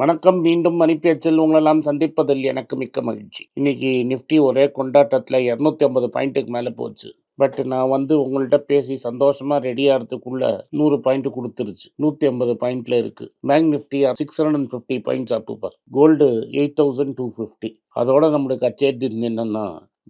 வணக்கம் மீண்டும் மணிப்பேச்சில் உங்களெல்லாம் சந்திப்பதில் எனக்கு மிக்க மகிழ்ச்சி. இன்னைக்கு நிஃப்டி ஒரே கொண்டாட்டத்தில் இரநூத்தி ஐம்பது பாயிண்ட்டுக்கு மேலே போச்சு. பட் நான் வந்து உங்கள்கிட்ட பேசி சந்தோஷமா ரெடி ஆகிறதுக்குள்ள நூறு பாயிண்ட் கொடுத்துருச்சு. நூற்றி ஐம்பது பாயிண்ட்ல இருக்கு. Bank Nifty six hundred and fifty points up gold eight thousand two fifty அதோட நம்மளுக்கு அச்சேட் என்னன்னா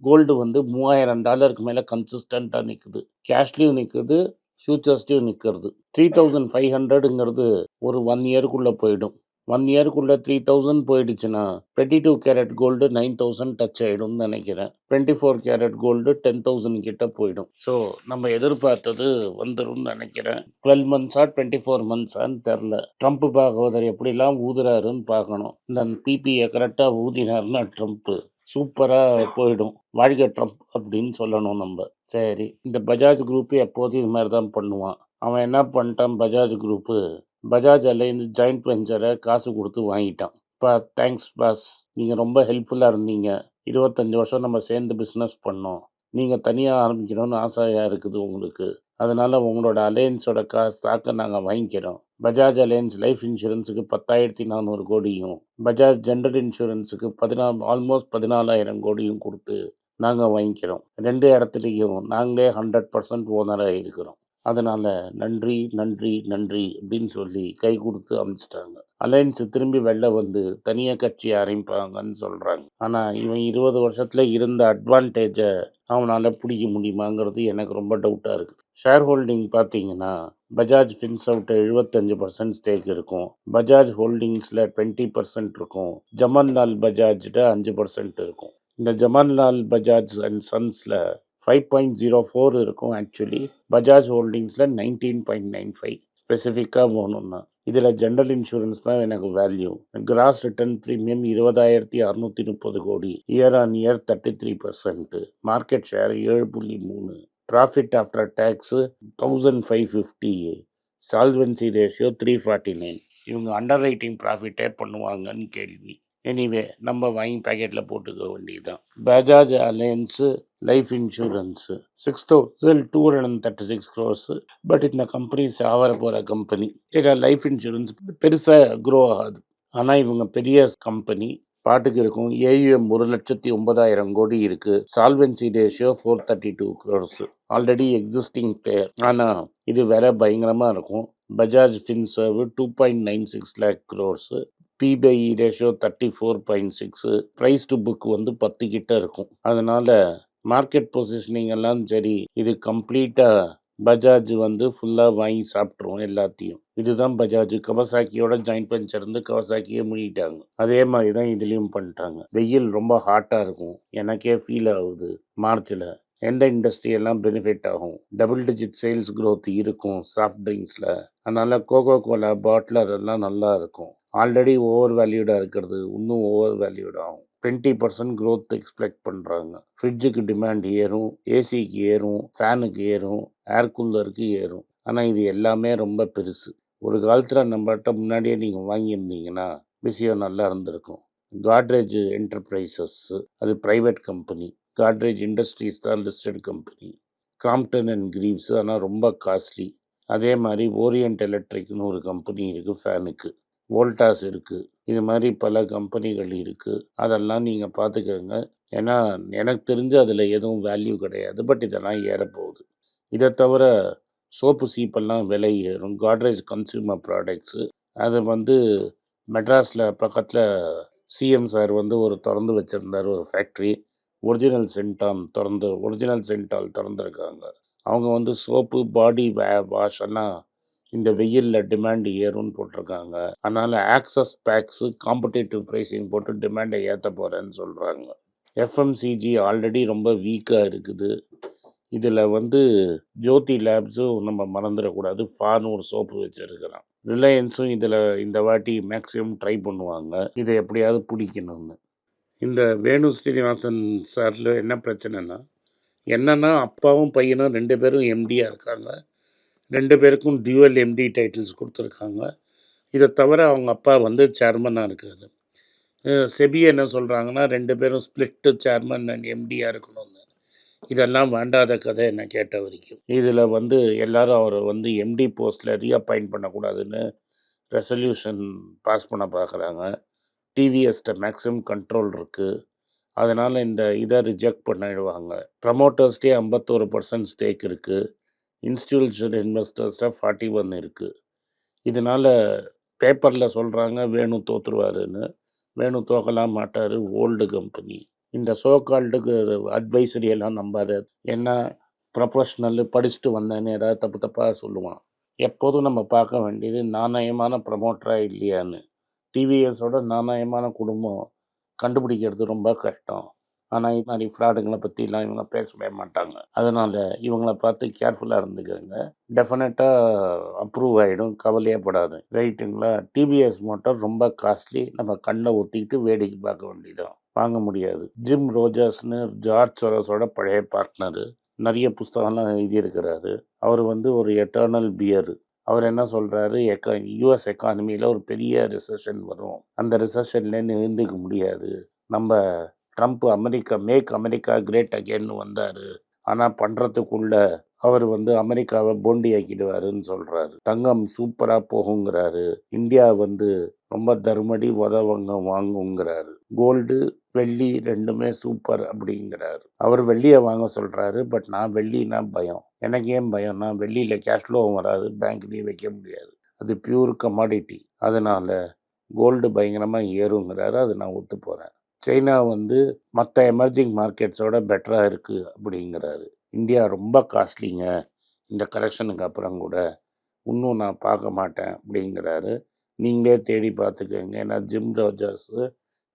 கோல்டு வந்து மூவாயிரம் டாலருக்கு மேலே கன்சிஸ்டண்ட்டாக நிற்குது கேஷ்லேயும் நிற்குது ஃபியூச்சர்ஸ்லையும் நிற்கிறது த்ரீ தௌசண்ட் ஃபைவ் ஹண்ட்ரடுங்கிறது ஒரு ஒன் இயருக்குள்ளே போயிடும். ஒன் இயருக்குள்ளே த்ரீ தௌசண்ட் போயிடுச்சுன்னா twenty two carat gold nine thousand touch ஆகிடும்னு நினைக்கிறேன். Twenty four carat gold ten thousand கிட்ட போயிடும். ஸோ நம்ம எதிர்பார்த்தது வந்துடும் நினைக்கிறேன். டுவெல் மந்த்ஸா டுவெண்ட்டி ஃபோர் மந்த்ஸான்னு தெரில. ட்ரம்ப் பாகவதர் எப்படிலாம் ஊதுறாருன்னு பார்க்கணும். இந்த பிபியை கரெக்டாக ஊதினார்னா ட்ரம்ப்பு சூப்பராக போயிடும். வாழ்க ட்ரம்ப் அப்படின்னு சொல்லணும் நம்ம. சரி இந்த பஜாஜ் குரூப்பு எப்போதும் இது மாதிரி தான் பண்ணுவான். அவன் என்ன பண்ணிட்டான்? Bajaj group Bajaj Allianz joint வெஞ்சரை காசு கொடுத்து வாங்கிட்டான். இப்போ தேங்க்ஸ் பாஸ் நீங்கள் ரொம்ப ஹெல்ப்ஃபுல்லாக இருந்தீங்க. இருபத்தஞ்சி வருஷம் நம்ம சேர்ந்து பிஸ்னஸ் பண்ணோம். நீங்கள் தனியாக ஆரம்பிக்கணும்னு ஆசையாக இருக்குது உங்களுக்கு. அதனால் உங்களோட அலையன்ஸோட கா ஸ்டாக்கை நாங்கள் வாங்கிக்கிறோம். பஜாஜ் அலையன்ஸ் லைஃப் இன்சூரன்ஸுக்கு பத்தாயிரத்தி நானூறு கோடியும் பஜாஜ் ஜென்ரல் இன்சூரன்ஸுக்கு பதினாலு ஆல்மோஸ்ட் பதினாலாயிரம் கோடியும் கொடுத்து நாங்கள் வாங்கிக்கிறோம். ரெண்டு இடத்துலையும் நாங்களே ஹண்ட்ரட் பர்சன்ட் ஓனராக இருக்கிறோம். அதனால் நன்றி நன்றி நன்றி அப்படின்னு சொல்லி கை கொடுத்து அனுப்பிச்சிட்டாங்க அலையன்ஸ் திரும்பி வெளில வந்து தனியாக கட்சி ஆரம்பிப்பாங்கன்னு சொல்கிறாங்க ஆனால் இவன் இருபது வருஷத்தில் இருந்த அட்வான்டேஜை அவனால் பிடிக்க முடியுமாங்கிறது எனக்கு ரொம்ப டவுட்டாக இருக்குது ஷேர் ஹோல்டிங் பார்த்தீங்கன்னா பஜாஜ் ஃபின்சவுட் எழுபத்தஞ்சு பர்சன்ட் ஸ்டேக் இருக்கும். பஜாஜ் ஹோல்டிங்ஸில் டுவெண்ட்டி பர்சன்ட் இருக்கும். ஜமன்லால் பஜாஜ்கிட்ட அஞ்சு பர்சன்ட் இருக்கும். இந்த ஜமன்லால் பஜாஜ் அண்ட் சன்ஸில் ஃபைவ் பாயிண்ட் ஜீரோ ஃபோர் இருக்கும் ஆக்சுவலி பஜாஜ் ஹோல்டிங்ஸில் நைன்டீன் பாயிண்ட் நைன் ஃபைவ் ஸ்பெசிஃபிக்காக போகணுன்னா இதில் ஜென்ரல் இன்சூரன்ஸ் தான் எனக்கு வேல்யூ கிராஸ் ரிட்டர்ன் ப்ரீமியம் இருபதாயிரத்தி அறுநூத்தி முப்பது கோடி. Year on year thirty three percent market share ஏழு புள்ளி மூணு. Profit after tax thousand five fifty solvency ratio three forty nine இவங்க அண்டர் ரைட்டிங் ப்ராஃபிட்டே பண்ணுவாங்கன்னு கேள்வி. எனிவே நம்ம வாங்கி பேக்கெட்டில் போட்டுக்க வேண்டியதுதான். Bajaj Allianz life insurance six thousand two hundred and thirty six crores but இந்த கம்பெனிஸ் ஆவர போகிற கம்பெனி ஏன்னா லைஃப் இன்சூரன்ஸ் பெருசாக க்ரோ ஆகாது. ஆனால் இவங்க பெரிய கம்பெனி பாட்டுக்கு இருக்கும். ஏயுஎம் ஒரு லட்சத்தி ஒன்பதாயிரம் கோடி இருக்கு. Solvency ratio four thirty two crores already existing peer ஆனால் இது வேற பயங்கரமாக இருக்கும். Bajaj Finserv two point nine six lakh crores PBI ratio thirty four point six price to book வந்து பத்து கிட்ட இருக்கும். அதனால் மார்க்கெட் பொசிஷனிங் எல்லாம் சரி இது கம்ப்ளீட்டாக பஜாஜ் வந்து ஃபுல்லாக வாங்கி சாப்பிட்ருவோம் எல்லாத்தையும். இதுதான் பஜாஜ். கவசாக்கியோட ஜாயிண்ட் வெஞ்சர் இருந்து கவசாக்கியே மூடிட்டாங்க அதே மாதிரி தான் இதுலேயும் பண்ணிட்டாங்க வெயில் ரொம்ப ஹாட்டாக இருக்கும். எனக்கே ஃபீல் ஆகுது. மார்ச்சில் எந்த இண்டஸ்ட்ரி எல்லாம் பெனிஃபிட் ஆகும்? டபுள் டிஜிட் சேல்ஸ் க்ரோத் இருக்கும் சாஃப்ட் ட்ரிங்க்ஸில் அதனால் கோகோ கோலா பாட்லர் எல்லாம் நல்லா இருக்கும். ஆல்ரெடி ஓவர் வேல்யூடாக இருக்கிறது. இன்னும் ஓவர் வேல்யூட் ஆகும். டுவெண்ட்டி பர்சன்ட் க்ரோத் எக்ஸ்பெக்ட் பண்ணுறாங்க ஃப்ரிட்ஜுக்கு டிமாண்ட் ஏறும். ஏசிக்கு ஏறும். ஃபேனுக்கு ஏறும். ஏர் கூலருக்கு ஏறும். ஆனால் இது எல்லாமே ரொம்ப பெருசு. ஒரு காலத்தில் நம்மகிட்ட முன்னாடியே நீங்கள் வாங்கியிருந்தீங்கன்னா விஷயம் நல்லா இருந்திருக்கும். காட்ரேஜ் என்டர்பிரைசஸ்ஸு அது ப்ரைவேட் கம்பெனி காட்ரேஜ் இண்டஸ்ட்ரீஸ் தான் listed company Crompton and Greaves ஆனால் ரொம்ப காஸ்ட்லி அதே மாதிரி ஓரியன்ட் எலக்ட்ரிக்னு ஒரு கம்பெனி இருக்குது ஃபேனுக்கு வோல்டாஸ் இருக்குது இது மாதிரி பல கம்பெனிகள் இருக்குது அதெல்லாம் நீங்கள் பார்த்துக்கோங்க ஏன்னா எனக்கு தெரிஞ்சு அதில் எதுவும் வேல்யூ கிடையாது. பட் இதெல்லாம் ஏறப்போகுது. இதை தவிர சோப்பு சீப்பெல்லாம் விலை ஏறும். காட்ரேஜ் கன்சியூமர் ப்ராடக்ட்ஸு அது வந்து மெட்ராஸில் பக்கத்தில் சிஎம் சார் வந்து ஒரு திறந்து வச்சுருந்தார் ஒரு ஃபேக்ட்ரி ஒரிஜினல் சென்டான் திறந்து ஒரிஜினல் சென்டால் திறந்துருக்காங்க. அவங்க வந்து சோப்பு பாடி வே வாஷ் எல்லாம் இந்த வெயிலில் டிமாண்ட் ஏறும்னு போட்டிருக்காங்க. அதனால் ஆக்சஸ் பேக்ஸு காம்படேட்டிவ் ப்ரைஸிங் போட்டு டிமாண்டை ஏற்ற போகிறேன்னு சொல்கிறாங்க எஃப்எம்சிஜி ஆல்ரெடி ரொம்ப வீக்காக இருக்குது. இதில் வந்து ஜோதி லேப்ஸும் நம்ம மறந்துடக்கூடாது. ஃபார்னூர் ஒரு சோப்பு வச்சுருக்கிறான் ரிலையன்ஸும் இதில் இந்த வாட்டி மேக்ஸிமம் ட்ரை பண்ணுவாங்க. இதை எப்படியாவது பிடிக்கணும்னு. இந்த வேணு ஸ்ரீனிவாசன் சாரில் என்ன பிரச்சனைனா என்னென்னா அப்பாவும் பையனும் ரெண்டு பேரும் எம்டியாக இருக்காங்க. ரெண்டு பேருக்கும் டியூவல் எம்டி டைட்டில்ஸ் கொடுத்துருக்காங்க. இதை தவிர அவங்க அப்பா வந்து சேர்மனாக இருக்காரு. செபி என்ன சொல்கிறாங்கன்னா ரெண்டு பேரும் ஸ்பிளிட்டு சேர்மன் அண்ட் எம்டியாக இருக்கணும்னு. இதெல்லாம் வேண்டாத கதை என்னை கேட்ட வரைக்கும். இதில் வந்து எல்லாரும் அவரை வந்து எம்டி போஸ்ட்டில் ரீஅப்பாயிண்ட் பண்ணக்கூடாதுன்னு ரெசல்யூஷன் பாஸ் பண்ண பார்க்குறாங்க. டிவிஎஸ்ட்ட மேக்ஸிமம் கண்ட்ரோல் இருக்குது அதனால் இந்த இதை ரிஜெக்ட் பண்ணிடுவாங்க. ப்ரமோட்டர்ஸ்டே ஐம்பத்தோரு பர்சன்ட் ஸ்டேக் இருக்குது இன்ஸ்டியூஷன் இன்வெஸ்டர்ஸ்ட்ட ஃபார்ட்டி ஒன் இருக்குது இதனால் பேப்பரில் சொல்கிறாங்க வேணு தோற்றுருவாருன்னு வேணு தோக்கலாம் மாட்டார் ஓல்டு கம்பெனி. இந்த சோகால்டுக்கு அட்வைசரி எல்லாம் நம்பாது. ஏன்னா ப்ரொஃபஷ்னல் படிச்சுட்டு வந்தேன்னு ஏதாவது தப்பு தப்பாக சொல்லுவான். எப்போதும் நம்ம பார்க்க வேண்டியது நாணயமான ப்ரமோட்டராக இல்லையான்னு. டிவிஎஸோட நாணயமான குடும்பம் கண்டுபிடிக்கிறது ரொம்ப கஷ்டம். ஆனால் இது மாதிரி ஃப்ராடுங்களை பற்றிலாம் இவங்க பேசவே மாட்டாங்க. அதனால் இவங்கள பார்த்து கேர்ஃபுல்லாக இருந்துக்கோங்க. டெஃபினட்டாக அப்ரூவ் ஆகிடும் கவலையே படாது. ரைட்டுங்களா? டிவிஎஸ் மோட்டார் ரொம்ப காஸ்ட்லி. நம்ம கண்ணை ஒத்திக்கிட்டு வேடிக்கை பார்க்க வேண்டியதான் வாங்க முடியாது. ஜிம் ரோஜர்ஸ்னு ஜார்ஜ் சொரஸோட பழைய பார்ட்னரு. நிறைய புஸ்தகம்லாம் எழுதியிருக்கிறாரு. அவர் வந்து ஒரு எட்டர்னல் பியர். அவர் என்ன சொல்கிறாரு எக்கா யூஎஸ் எக்கானமியில் ஒரு பெரிய ரிசெஷன் வரும். அந்த ரிசெஷன்லேருந்து எழுந்துக்க முடியாது. நம்ம Trump America make America great அகேன்னு வந்தார். ஆனால் பண்ணுறதுக்குள்ள அவர் வந்து அமெரிக்காவை போண்டி ஆக்கிடுவாருன்னு சொல்கிறாரு தங்கம் சூப்பராக போகுங்கிறாரு. இந்தியா வந்து ரொம்ப தர்மடி உதவங்க வாங்குங்கிறாரு. கோல்டு வெள்ளி ரெண்டுமே சூப்பர் அப்படிங்கிறாரு. அவர் வெள்ளியை வாங்க சொல்கிறாரு பட் நான் வெள்ளினா பயம். எனக்கு ஏன் பயம்னா வெள்ளியில் கேஷ் வராது பேங்க்லேயும் வைக்க முடியாது. அது பியூர் கமாடிட்டி அதனால் கோல்டு பயங்கரமாக ஏறுங்கிறாரு. அது நான் ஒத்து போகிறேன் சைனா வந்து மற்ற எமர்ஜிங் மார்க்கெட்ஸோட பெட்டராக இருக்குது அப்படிங்கிறாரு. இந்தியா ரொம்ப காஸ்ட்லிங்க இந்த கரெக்ஷனுக்கு அப்புறம் கூட. இன்னும் நான் பார்க்க மாட்டேன் அப்படிங்கிறாரு. நீங்களே தேடி பார்த்துக்கோங்க. ஏன்னா ஜிம் ரோஜர்ஸு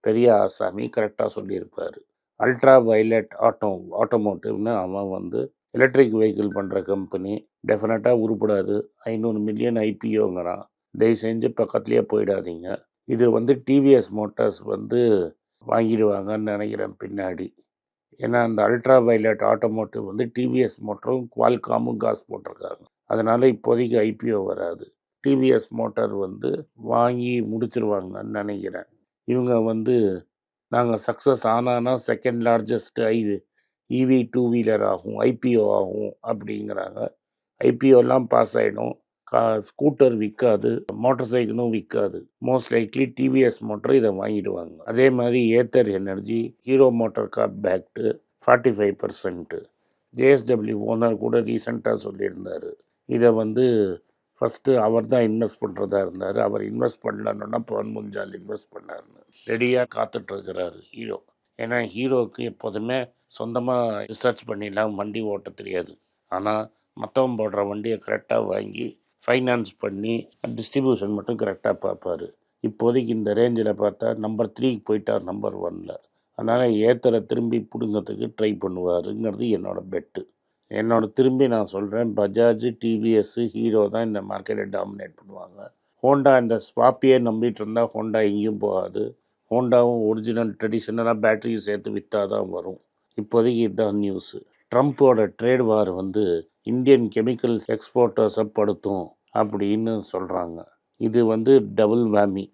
பெரிய ஆசாமி கரெக்டாக சொல்லியிருப்பார். அல்ட்ரா வயலட் ஆட்டோ ஆட்டோமோட்டிவ்னு அவன் வந்து எலக்ட்ரிக் வெஹிக்கிள் பண்ணுற கம்பெனி டெஃபினட்டாக உருப்படாது. ஐநூறு மில்லியன் ஐபிஓங்கிறான் தயவு செஞ்சு பக்கத்துலேயே போயிடாதீங்க. இது வந்து டிவிஎஸ் மோட்டார்ஸ் வந்து வாங்கிடுவாங்கன்னு நினைக்கிறேன் பின்னாடி. ஏன்னா அந்த அல்ட்ரா வயலட் ஆட்டோமோட்டிவ் வந்து டிவிஎஸ் மோட்டரும் குவால்காமும் காசு போட்டிருக்காங்க. அதனால் இப்போதைக்கு ஐபிஓ வராது. டிவிஎஸ் மோட்டார் வந்து வாங்கி முடிச்சிருவாங்கன்னு நினைக்கிறேன். இவங்க வந்து நாங்கள் success ஆனானா second largest I EV two wheeler ஆகும் ஐபிஓ ஆகும் அப்படிங்கிறாங்க. ஐபிஓலாம் பாஸ் ஆகிடும் ஸ்கூட்டர் விற்காது மோட்டார் சைக்கிளும் விற்காது மோஸ்ட் லைக்லி டிவிஎஸ் மோட்டர் இதை வாங்கிடுவாங்க. அதே மாதிரி Ather energy Hero MotoCorp backed forty five percent JSW owner கூட ரீசெண்டாக சொல்லியிருந்தார். இதை வந்து ஃபஸ்ட்டு அவர் தான் இன்வெஸ்ட் பண்ணுறதா இருந்தார். அவர் இன்வெஸ்ட் பண்ணலன்னா பவன் முஞ்சால் இன்வெஸ்ட் பண்ணார்னு ரெடியாக காத்துட்ருக்கிறாரு ஹீரோ ஏன்னா ஹீரோவுக்கு எப்போதுமே சொந்தமாக ரிசர்ச் பண்ணிடலாம் வண்டி ஓட்ட தெரியாது. ஆனால் மற்றவன் போடுற வண்டியை கரெக்டாக வாங்கி ஃபைனான்ஸ் பண்ணி டிஸ்ட்ரிபியூஷன் மட்டும் கரெக்டாக பார்ப்பாரு. இப்போதைக்கு இந்த ரேஞ்சில் பார்த்தா நம்பர் த்ரீக்கு போயிட்டார் நம்பர் ஒனில் அதனால் ஏத்தரை திரும்பி பிடுங்கிறதுக்கு ட்ரை பண்ணுவாருங்கிறது என்னோடய பெட்டு என்னோட திரும்பி நான் சொல்கிறேன் பஜாஜ் டிவிஎஸ்ஸு ஹீரோ தான் இந்த மார்க்கெட்டை டாமினேட் பண்ணுவாங்க. ஹோண்டா இந்த ஸ்வாப்பியே நம்பிட்டு இருந்தால் ஹோண்டா எங்கேயும் போகாது. ஹோண்டாவும் ஒரிஜினல் ட்ரெடிஷ்னலாக பேட்டரி சேர்த்து விற்றா தான் வரும். இப்போதைக்கு இதுதான் நியூஸு ட்ரம்ப்போட ட்ரேட் வார் வந்து இந்தியன் கெமிக்கல் எக்ஸ்போர்ட்டர்ஸை படுத்தும். அப்படின்னு சொல்கிறாங்க இது வந்து டபுள் வேமி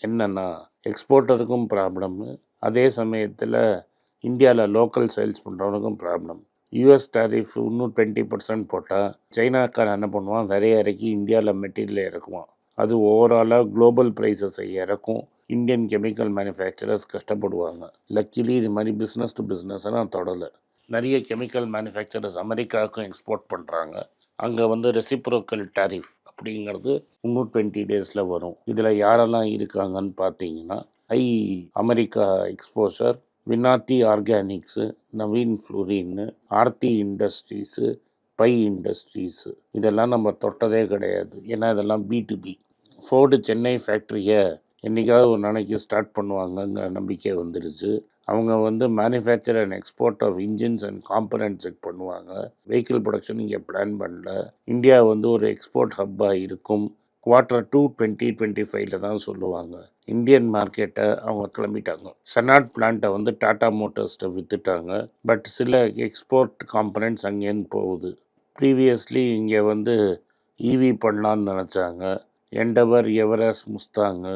என்னென்னா எக்ஸ்போர்ட்டருக்கும் ப்ராப்ளம்மு அதே சமயத்தில் இந்தியாவில் லோக்கல் சேல்ஸ் பண்ணுறவனுக்கும் ப்ராப்ளம் யூஎஸ் டாரிஃப் இன்னும் டுவெண்ட்டி பர்சன்ட் போட்டால் சைனாக்காரன் என்ன பண்ணுவான்? நிறைய இறக்கி இந்தியாவில் மெட்டீரியல் இறக்குவான். அது ஓவராலாக குளோபல் ப்ரைஸஸை இறக்கும். இந்தியன் கெமிக்கல் மேனுஃபேக்சரர்ஸ் கஷ்டப்படுவாங்க. லக்கிலி இது மாதிரி பிஸ்னஸ் டு பிஸ்னஸை நான் தொடலை. நிறைய கெமிக்கல் மேனுஃபேக்சரர்ஸ் அமெரிக்காவுக்கும் எக்ஸ்போர்ட் பண்ணுறாங்க அங்கே வந்து ரெசிப்ரோக்கல் டாரிஃப் அப்படிங்கிறது இன்னும் டுவெண்ட்டி டேஸில் வரும். இதில் யாரெல்லாம் இருக்காங்கன்னு பார்த்தீங்கன்னா high America exposure Vinati organics Navin ஃப்ளூரின்னு Aarti industries PI industries இதெல்லாம் நம்ம தொட்டதே கிடையாது. ஏன்னா இதெல்லாம் B to B Ford Chennai ஃபேக்ட்ரியை என்றைக்காவது ஒரு நாளைக்கு ஸ்டார்ட் பண்ணுவாங்கங்கிற நம்பிக்கை வந்துடுச்சு அவங்க வந்து manufacture and export of engines and components பண்ணுவாங்க. வெஹிக்கிள் ப்ரொடக்ஷன் இங்கே பிளான் பண்ணல. இந்தியா வந்து ஒரு எக்ஸ்போர்ட் ஹப்பாக இருக்கும். குவார்ட்டர் டூ டுவெண்ட்டி டுவெண்ட்டி ஃபைவ்ல தான் சொல்லுவாங்க. இந்தியன் மார்க்கெட்டை அவங்க கிளம்பிட்டாங்க. சனாட் பிளான்ட்டை வந்து டாடா மோட்டர்ஸ்ட்டை விற்றுட்டாங்க பட் சில எக்ஸ்போர்ட் காம்பனன்ட்ஸ் அங்கேருந்து போகுது. ப்ரீவியஸ்லி இங்கே வந்து ஈவி பண்ணலான்னு நினச்சாங்க. எண்டவர் எவரஸ் முஸ்தாங்கு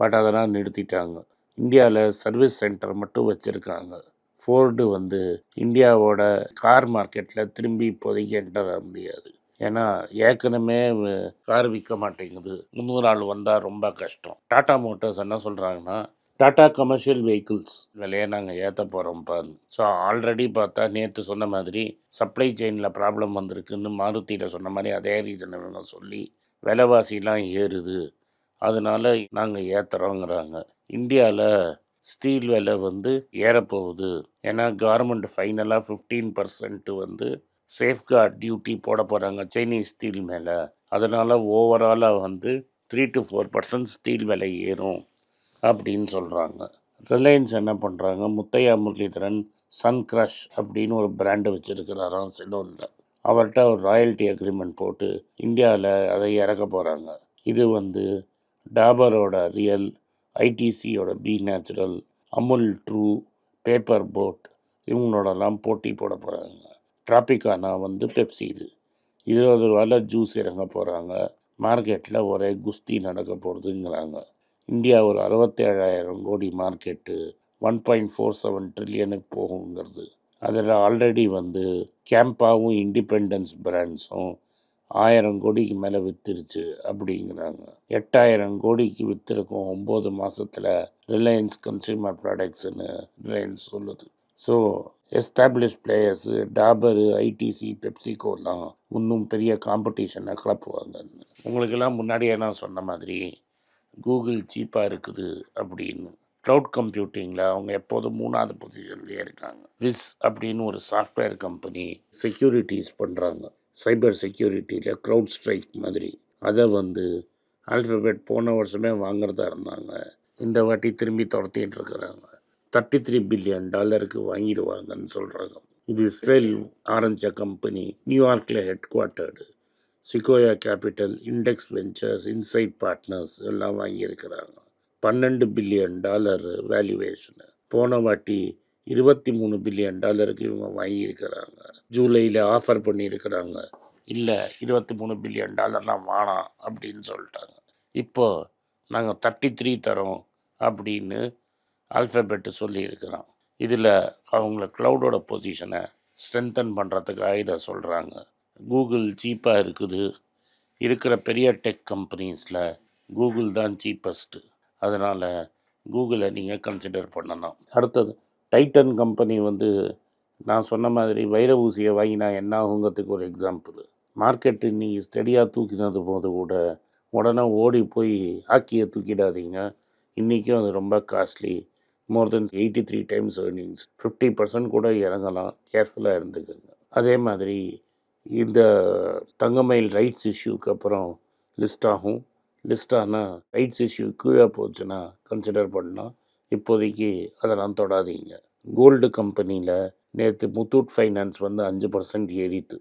பட் அதெல்லாம் நிறுத்திட்டாங்க. இந்தியாவில் சர்வீஸ் சென்டர் மட்டும் வச்சுருக்காங்க. ஃபோர்டு வந்து இந்தியாவோட கார் மார்க்கெட்டில் திரும்பி இப்போதைக்கு என்டர் ஆக முடியாது. ஏன்னா ஏற்கனவே கார் விற்க மாட்டேங்குது. முந்நூறு ஆள் வந்தால் ரொம்ப கஷ்டம். டாட்டா மோட்டார்ஸ் என்ன சொல்கிறாங்கன்னா டாட்டா கமர்ஷியல் வெஹிக்கிள்ஸ் விலையை நாங்கள் ஏற்ற போகிறோம் போகிறோம்ப்பா ஸோ ஆல்ரெடி பார்த்தா நேற்று சொன்ன மாதிரி சப்ளை செயினில் ப்ராப்ளம் வந்திருக்குன்னு மாருதியில் சொன்ன மாதிரி அதே ரீசன் சொல்லி விலைவாசிலாம் ஏறுது. அதனால் நாங்கள் ஏற்றுறோங்கிறாங்க இந்தியாவில் ஸ்டீல் விலை வந்து ஏறப்போகுது. ஏன்னா கவர்மெண்ட் ஃபைனலாக ஃபிஃப்டீன் பர்சன்ட்டு வந்து சேஃப்கார்ட் டியூட்டி போட போகிறாங்க சைனீஸ் ஸ்டீல் மேலே. அதனால் ஓவராலாக வந்து three to four percent steel விலை ஏறும் அப்படின்னு சொல்கிறாங்க ரிலையன்ஸ் என்ன பண்ணுறாங்க முத்தையா முரளிதரன் சன் கிரஷ் அப்படின்னு ஒரு பிராண்டு வச்சுருக்கிறாராம் சிலோனில் அவர்கிட்ட ஒரு ராயல்ட்டி அக்ரிமெண்ட் போட்டு இந்தியாவில் அதை இறக்க போகிறாங்க இது வந்து டாபரோட real ஐடிசியோட B Natural Amul true paper boat இவங்களோடலாம் போட்டி போட போகிறாங்க டிராபிகானா வந்து பெப்சி இது. இருபது ரூபாயில் ஜூஸ் இறங்க போகிறாங்க மார்க்கெட்டில் ஒரே குஸ்தி நடக்க போகிறதுங்கிறாங்க இந்தியா ஒரு அறுபத்தேழாயிரம் கோடி market one point four seven ட்ரில்லியனுக்கு போகுங்கிறது. அதில் ஆல்ரெடி வந்து கேம்பாவும் இண்டிபெண்டன்ஸ் பிராண்ட்ஸும் ஆயிரம் கோடிக்கு மேலே விற்றுருச்சு அப்படிங்கிறாங்க. எட்டாயிரம் கோடிக்கு விற்றுருக்கோம் ஒம்பது மாதத்தில் ரிலையன்ஸ் கன்சியூமர் ப்ராடக்ட்ஸ்னு ரிலையன்ஸ் சொல்லுது. So establish players Dabur ITC பெப்சிகோலாம் இன்னும் பெரிய காம்படிஷனை கிளப்புவாங்கன்னு உங்களுக்கெல்லாம் முன்னாடியே நான் சொன்ன மாதிரி கூகுள் சீப்பாக இருக்குது அப்படின்னு. க்ளவுட் கம்ப்யூட்டிங்கில் அவங்க எப்போதும் மூணாவது பொசிஷன்லேயே இருக்காங்க. விஸ் அப்படின்னு ஒரு சாஃப்ட்வேர் கம்பெனி செக்யூரிட்டிஸ் பண்ணுறாங்க சைபர் செக்யூரிட்டியில் க்ரௌட் ஸ்ட்ரைக் மாதிரி. அதை வந்து ஆல்ஃபபெட் போன வருஷமே வாங்குறதா இருந்தாங்க. இந்த வாட்டி திரும்பி துரத்திட்டு இருக்கிறாங்க. தேர்ட்டி த்ரீ பில்லியன் டாலருக்கு வாங்கிடுவாங்கன்னு சொல்கிறாங்க இது இஸ்ரேல் ஆரம்பித்த கம்பெனி நியூயார்க்கில் headquartered Sequoia Capital Index Ventures Insight Partners எல்லாம் வாங்கியிருக்கிறாங்க. பன்னெண்டு பில்லியன் டாலர் வேல்யூவேஷனு போன வாட்டி இருபத்தி மூணு பில்லியன் டாலருக்கு இவங்க வாங்கியிருக்கிறாங்க. ஜூலையில் ஆஃபர் பண்ணியிருக்கிறாங்க. இல்லை இருபத்தி மூணு பில்லியன் டாலர்லாம் வேணாம் அப்படின்னு சொல்லிட்டாங்க. இப்போ நாங்கள் தேர்ட்டி த்ரீ தரோம் அப்படின்னு ஆல்ஃபபெட்டு சொல்லியிருக்கிறோம் இதில் அவங்கள க்ளவுடோட பொசிஷனை ஸ்ட்ரென்தன் பண்ணுறதுக்காக இதை சொல்கிறாங்க கூகுள் சீப்பாக இருக்குது. இருக்கிற பெரிய டெக் கம்பெனிஸில் கூகுள் தான் சீப்பஸ்ட்டு அதனால் கூகுளை நீங்கள் கன்சிடர் பண்ணலாம் அடுத்தது டைட்டன் கம்பெனி வந்து நான் சொன்ன மாதிரி வைர ஊசியை வாங்கினா என்ன ஆகுங்கிறதுக்கு ஒரு எக்ஸாம்பிள் மார்க்கெட்டு நீ ஸ்டெடியாக தூக்கினது போது கூட உடனே ஓடி போய் ஹாக்கியை தூக்கிடாதீங்க. இன்றைக்கும் அது ரொம்ப costly more than eighty three times earnings fifty percent கூட இறங்கலாம். கேர்ஃபுல்லாக இருந்துக்குங்க. அதே மாதிரி இந்த தங்கமயில் ரைட்ஸ் இஷ்யூக்கு அப்புறம் லிஸ்ட் ஆகும். லிஸ்ட் ஆனால் ரைட்ஸ் இஷ்யூ கீழே போச்சுன்னா கன்சிடர் பண்ணலாம். இப்போதைக்கு அதெல்லாம் தொடாதீங்க. கோல்டு கம்பெனியில் நேற்று முத்தூட் ஃபைனான்ஸ் வந்து அஞ்சு பர்சன்ட் ஏறித்து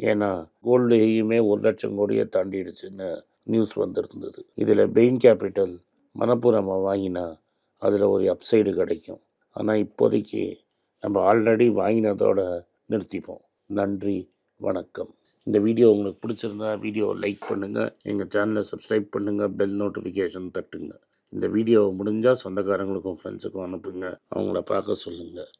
ஏன்னா கோல்டு எயுமே ஒரு லட்சம் கோடியை தாண்டிடுச்சுன்னு நியூஸ் வந்திருந்தது. இதில் பெயின் கேபிட்டல் மனப்பூர்வமாக வாங்கினா அதில் ஒரு அப்சைடு கிடைக்கும். ஆனால் இப்போதைக்கு நம்ம ஆல்ரெடி வாங்கினதோட நிறுத்திப்போம். நன்றி வணக்கம். இந்த வீடியோ உங்களுக்கு பிடிச்சிருந்தா வீடியோ லைக் பண்ணுங்கள் எங்கள் சேனலை சப்ஸ்கிரைப் பண்ணுங்கள் பெல் நோட்டிஃபிகேஷன் தட்டுங்க. இந்த வீடியோவை முடிஞ்சால் சொந்தக்காரங்களுக்கும் ஃப்ரெண்ட்ஸுக்கும் அனுப்புங்க. அவங்கள பார்க்க சொல்லுங்கள்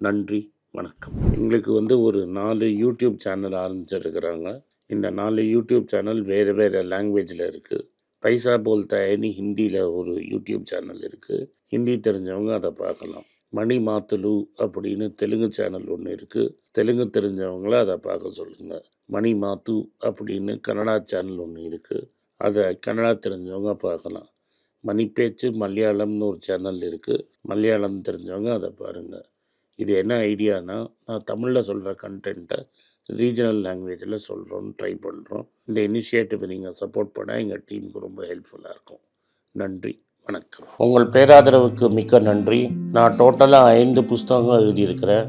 நன்றி வணக்கம். எங்களுக்கு வந்து ஒரு நாலு யூடியூப் சேனல் ஆரம்பிச்சிருக்கிறாங்க. இந்த நாலு யூடியூப் சேனல் வேறு வேறு லாங்குவேஜில் இருக்குது பைசா போல் தயனி ஹிந்தியில் ஒரு யூடியூப் சேனல் இருக்குது ஹிந்தி தெரிஞ்சவங்க அதை பார்க்கலாம். மணி மாத்துலு அப்படின்னு தெலுங்கு சேனல் ஒன்று இருக்குது தெலுங்கு தெரிஞ்சவங்கள அதை பார்க்க சொல்லுங்கள் மணி மாத்து அப்படின்னு கன்னடா சேனல் ஒன்று இருக்குது அதை கன்னடா தெரிஞ்சவங்க பார்க்கலாம். மணி பேச்சு மலையாளம்னு ஒரு சேனல் இருக்குது மலையாளம் தெரிஞ்சவங்க அதை பாருங்கள் இது என்ன ஐடியானா நான் தமிழில் சொல்கிற கண்டென்ட்டை ரீஜனல் லாங்குவேஜில் சொல்கிறோன்னு ட்ரை பண்ணுறோம் இந்த இனிஷியேட்டிவ் நீங்கள் சப்போர்ட் பண்ணால் எங்கள் டீமுக்கு ரொம்ப ஹெல்ப்ஃபுல்லாக இருக்கும். நன்றி வணக்கம். உங்கள் பேராதரவுக்கு மிக்க நன்றி. நான் டோட்டலாக ஐந்து புஸ்தகங்கள் எழுதியிருக்கிறேன்.